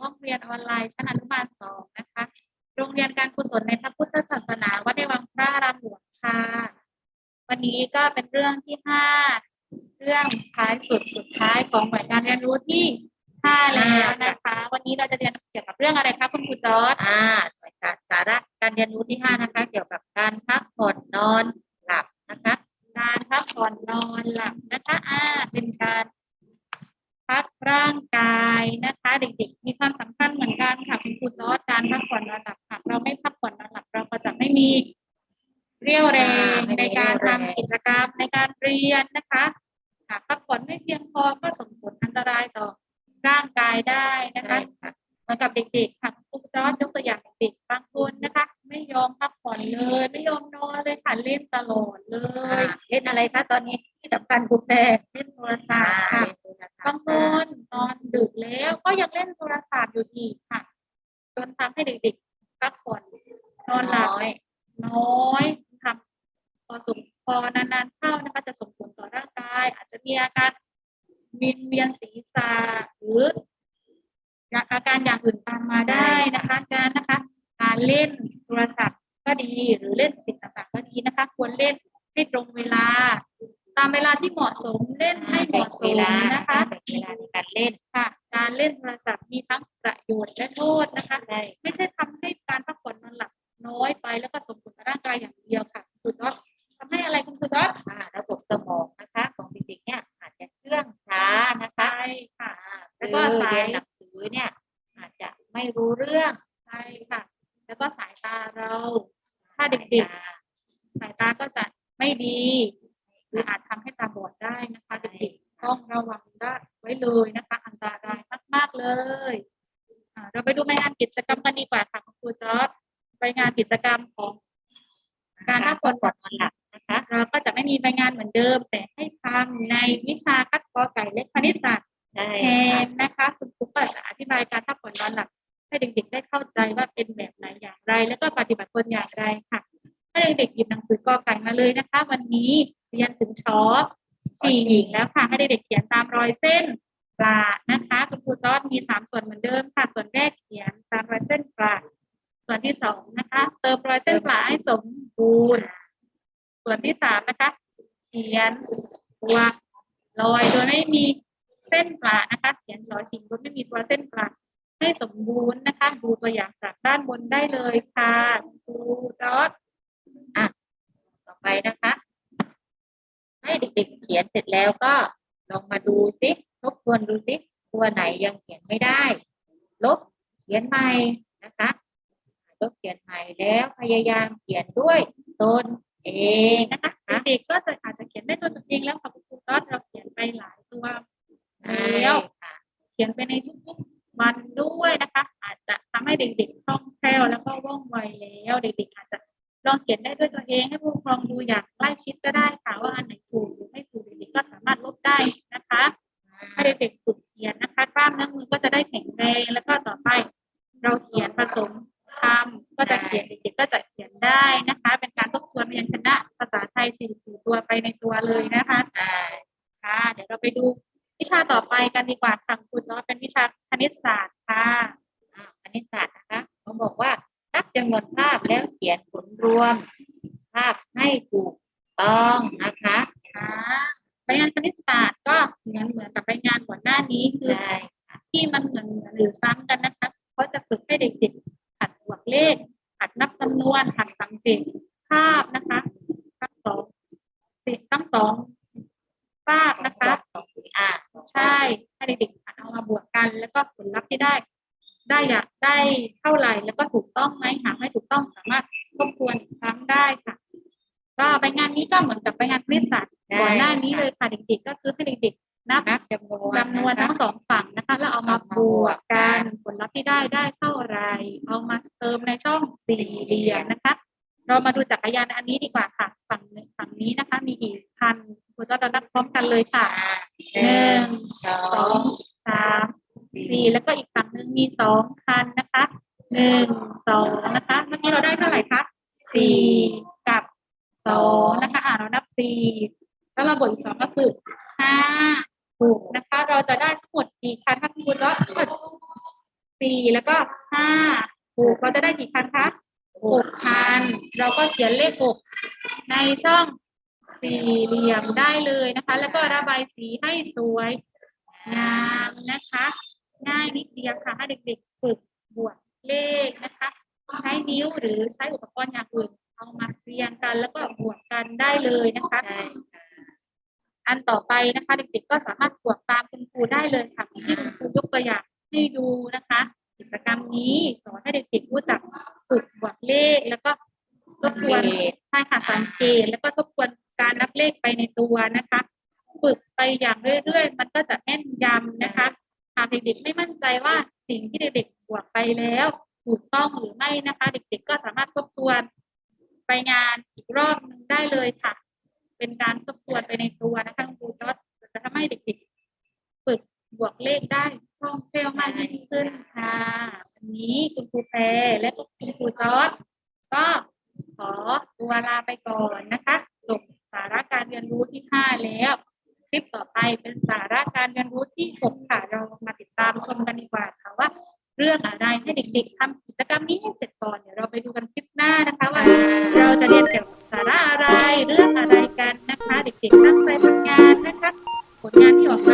ห้องเรียนออนไลน์ชั้นอนุบาลสองนะคะ โรงเรียนการกุศลในพระพุทธศาสนาวัดในวังพระอารามหลวงค่ะ วันนี้ก็เป็นเรื่องที่ห้าเรื่องท้ายสุดสุดท้ายของหน่วยการเรียนรู้ที่ห้าแล้วนะคะ วันนี้เราจะเรียนเกี่ยวกับเรื่องอะไรคะคุณครูจอร์ดอ่าหน่วยการสาระการเรียนรู้ที่ห้านะคะ เกี่ยวกับการพักผ่อนนอนหลับนะคะ การพักผ่อนนอนหลับนะคะอ่าเป็นการพัก ร่างกายนะคะ เด็กๆ มีความสำคัญเหมือนกันค่ะคุณครูจอร์ดการพักผ่อนนอนหลับหากเราไม่พักผ่อนนอนหลับเราก็จะไม่มีเรี่ยวแรงในการทำกิจกรรมในการเรียนนะคะหากพักผ่อนไม่เพียงพอก็ส่งผลอันตรายต่อร่างกายได้นะคะใช่ค่ะเหมือนกับเด็กๆค่ะครูจอร์จยกตัวอย่างเด็กๆบางคนนะคะ ไม่ยอมพักผ่อนเลย ไม่ยอมนอนเลยค่ะเล่นตลอดเลอ่ายเล่นอะไรคะตอนนี้ที่สำคัญคุณแม่เล่นโทรศัพท์ค่ะเล่นโทรศัพท์บางคน นอนดึกแล้วก็ยังเล่นโทรศัพท์อยู่อีกค่ะจนทำให้เด็กๆพักผ่อนนอนหลับน้อยน้อยทำพอสมพอนานๆเข้านะคะจะส่งผลต่อร่างกาย อาจจะมีอาการวิงเวียนศีรษะหรืออาการอย่างอื่นตามมาได้นะคะการนะคะ การเล่นโทรศัพท์ก็ดีหรือเล่นสิ่งต่างๆ ก็ดีนะคะ ควรเล่นให้ตรงเวลา ตามเวลาที่เหมาะสมเล่นให้เหแบ่งมาะสเวมลานะคะแบ่งเวลาในการเล่นค่ะ การเล่นโทรศัพท์มีทั้งประโยชน์และโทษนะคะใช่ไม่ใช่ทำให้การพักผ่อนนอนหลับน้อยไปแล้วก็ส่งผลต่อร่างกายอย่างเดียวค่ะคุณต๊อดทำให้อะไรคุณครูต๊อดอ่าระบบสมองนะคะ ของเด็กๆเนี่ยอาจจะเชื่องช้านะคะใช่ค่ะอ่าแล้วคือก็สายเรียนหนังสือเนี่ย อาจจะไม่รู้เรื่องใช่ค่ะ แล้วก็สายตาเรา ถ้าเด็กๆสายตาก็จะไม่ดี เลยนะคะ อันตรายมาก ๆ เลยเราไปดูใบงานกิจกรรมกันดีกว่าค่ะคุณครูจอร์ดใบงานกิจกรรมของการพักผ่อนนอนหลับนะคะเราก็จะไม่มีใบงานเหมือนเดิม แต่ให้ทำในวิชาคัดกอไก่เล็กคณิตศาสตร์ใช่แทนนะคะคุณครูก็จะอธิบายการพักผ่อนนอนหลับให้เด็กๆได้เข้าใจว่าเป็นแบบไหนอย่างไร แล้วก็ปฏิบัติตนอย่างไรค่ะให้เด็กๆหยิบหนังสือกอไก่มาเลยนะคะ วันนี้เรียนถึงชอสี่แล้วค่ะให้เด็กๆเขียนตามรอยเส้น ปลานะคะคุณครูต้อนมีสามส่วนเหมือนเดิมค่ะส่วนแรกเขียนตามรอยเส้นปลาส่วนที่สองนะคะ เติมรอยเส้นปลาให้สมบูรณ์ส่วนที่สามนะคะ เขียนตัวรอยโดยไม่มีเส้นปลานะคะ เขียนชอชิงโดยไม่มีตัวเส้นปลาให้สมบูรณ์นะคะ ดูตัวอย่างจากด้านบนได้เลยค่ะครูจอร์ดต่อไปนะคะ ให้เด็กๆเขียนเสร็จแล้วก็ลองมาดูสิ ทบทวนดูสิตัวไหนยังเขียนไม่ได้ ลบเขียนใหม่นะคะลบเขียนใหม่แล้วพยายามเขียนด้วยตนเองนะคะเด็กๆก็จะอาจจะเขียนได้ด้วยตัวเองแล้วค่ะคุณครูจอร์ดเราเขียนไปหลายตัวใช่แล้วค่ะเขียนไปในทุกๆวันด้วยนะคะ อาจจะทำให้เด็กๆคล่องแคล่วแล้วก็ว่องไวแล้วเด็กๆอาจจะลองเขียนได้ด้วยตัวเองให้ผู้ปกครองดูอย่างใกล้ชิดก็ได้ค่ะว่าอันไหนถูกหรือไม่ถูกเด็กๆก็สามารถลบได้นะคะ ให้เด็กๆฝึกเขียนนะคะกล้ามเนื้อมือก็จะได้แข็งแรงแล้วก็ต่อไปเราเขียนผสมคำก็จะเขียนเด็กๆก็จะเขียนได้นะคะ เป็นการทบทวนพยัญชนะภาษาไทยสี่สี่ตัวไปในตัวเลยนะคะใช่ค่ะเดี๋ยวเราไปดูวิชาต่อไปกันดีกว่าค่ะคุณจอเป็นวิชาคณิตศาสตร์ค่ะอ่าคณิตศาสตร์นะคะเขาบอกว่านับจำนวนภาพแล้วเขียนผลรวม ภาพให้ถูกต้องนะคะ ค่ะใบงานคณิตศาสตร์ก็เหมือนเหมือนกับใบงานก่อนหน้านี้คือใช่ที่มันเหมือนเหมือนหรือซ้ำกันนะคะเขาจะฝึกให้เด็กๆหัดบวกเลข หัดนับจำนวนหัดสังเกตภาพนะคะทั้งสองสิทั้งสองภาพนะคะสองอ่าใช่ให้เด็กๆหัดเอามาบวกกัน แล้วก็ผลลัพธ์ที่ได้ ได้อยากได้เท่าไหร่แล้วก็ถูกต้องไหมหากไม่ถูกต้องสามารถทบทวนอีกครั้งได้ค่ะ ก็ไป งานนี้ก็เหมือนกับไปงานคณิตศาสตร์ก่อนหน้านี้เลยค่ะเด็กๆก็คือให้เด็กๆนับนับจำนวนจำนวนทั้งสองฝั่งนะคะ แล้วเอามาบวกกันผลลัพธ์ที่ได้ได้เท่าไหร่เอามาเติมในช่องสี่เหลี่ยมนะคะ เรามาดูจักรยานอันนี้ดีกว่าค่ะ ฝั่งหนึ่งฝั่งนี้นะคะ มีกี่คันครูจะเรานับพร้อมกันเลยค่ะอ่าหนึ่งสอสองงสามสี่แล้วก็อีกฝั่งหนึ่งมีสองคันนะคะหนึ่งสองนะคะเมื่อกี้เราได้เท่าไหร่คะสี่กับ สองนะคะอ่าเรานับสี่แล้วมาบวกอีกสองก็คือห้าหกนะคะ เราจะได้ทั้งหมดกี่คันคะคุณก็สี่แล้วก็ห้าหกเราจะได้กี่คันคะหกคัน เราก็เขียนเลขหกในช่องสี่เหลี่ยมได้เลยนะคะ แล้วก็ระบายสีให้สวยงามนะคะ ง่ายนิดเดียวค่ะให้เด็กๆฝึกบวกเลขนะคะ ใช้นิ้วหรือใช้อุปกรณ์อย่างอื่นเอามาเรียงกันแล้วก็ ได้เลยนะคะใช่ค่ะอันต่อไปนะคะเด็กๆก็สามารถบวกตามคุณครูได้เลยค่ะที่คุณครูยกตัวอย่างให้ดูนะคะ กิจกรรมนี้สอนให้เด็กๆรู้จักฝึกบวกเลข แล้วก็ทบทวนสังเกตใช่ค่ะสังเกตแล้วก็ทบทวนการนับเลขไปในตัวนะคะฝึกไปอย่างเรื่อยๆ มันก็จะแม่นยำนะคะหากเด็กๆไม่มั่นใจว่าสิ่งที่เด็กๆบวกไปแล้ว ถูกต้องหรือไม่นะคะ เด็กๆก็สามารถทบทวนไปงาน อีกรอบหนึงได้เลยค่ะ เป็นการทบทวนไปในตัวนะคะคุณครูก็จะทำให้เด็กๆ ฝึกบวกเลขได้คล่องแคล่วมากยิ่งขึ้นค่ะวันนี้คุณครูแพรและคุณครูจอร์ดก็ขอตัวลาไปก่อนนะคะจบสาระการเรียนรู้ที่ห้าแล้ว คลิปต่อไปเป็นสาระการเรียนรู้ที่หกค่ะ เรามาติดตามชมกันดีกว่าค่ะว่า เรื่องอะไรให้เด็กๆทำกิจกรรมนี้ให้เสร็จก่อนเดี๋ยวเราไปดูกันคลิปหน้านะคะว่า เด็กตั้งใจทำงานนะคะ ผลงานที่ออกมา